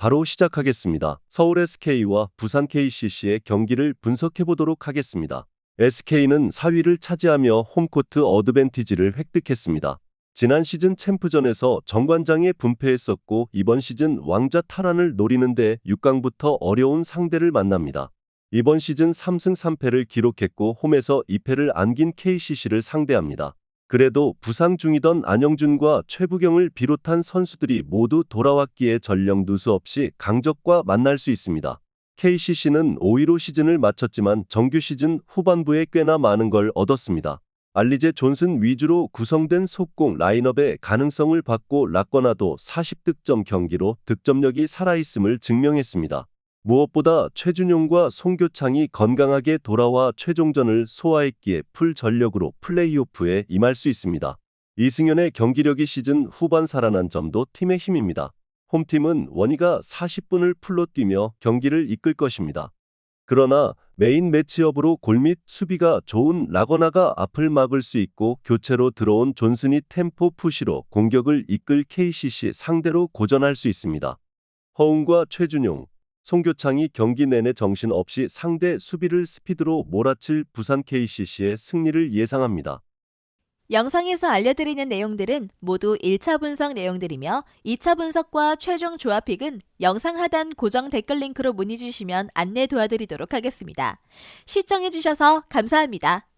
바로 시작하겠습니다. 서울 SK와 부산 KCC의 경기를 분석해 보도록 하겠습니다. SK는 4위를 차지하며 홈코트 어드밴티지를 획득했습니다. 지난 시즌 챔프전에서 정관장에 분패했었고 이번 시즌 왕자 탈환을 노리는데 6강부터 어려운 상대를 만납니다. 이번 시즌 3승 3패를 기록했고 홈에서 2패를 안긴 KCC를 상대합니다. 그래도 부상 중이던 안영준과 최부경을 비롯한 선수들이 모두 돌아왔기에 전력 누수 없이 강적과 만날 수 있습니다. KCC는 5위로 시즌을 마쳤지만 정규 시즌 후반부에 꽤나 많은 걸 얻었습니다. 알리제 존슨 위주로 구성된 속공 라인업의 가능성을 받고 라거나도 40득점 경기로 득점력이 살아있음을 증명했습니다. 무엇보다 최준용과 송교창이 건강하게 돌아와 최종전을 소화했기에 풀 전력으로 플레이오프에 임할 수 있습니다. 이승현의 경기력이 시즌 후반 살아난 점도 팀의 힘입니다. 홈팀은 원희가 40분을 풀로 뛰며 경기를 이끌 것입니다. 그러나 메인 매치업으로 골밑 수비가 좋은 라거나가 앞을 막을 수 있고 교체로 들어온 존슨이 템포 푸시로 공격을 이끌 KCC 상대로 고전할 수 있습니다. 허웅과 최준용, 송교창이 경기 내내 정신 없이 상대 수비를 스피드로 몰아칠 부산 KCC의 승리를 예상합니다. 영상에서 알려드리는 내용들은 모두 1차 분석 내용들이며 2차 분석과 최종 조합픽은 영상 하단 고정 댓글 링크로 문의 주시면 안내 도와드리도록 하겠습니다. 시청해주셔서 감사합니다.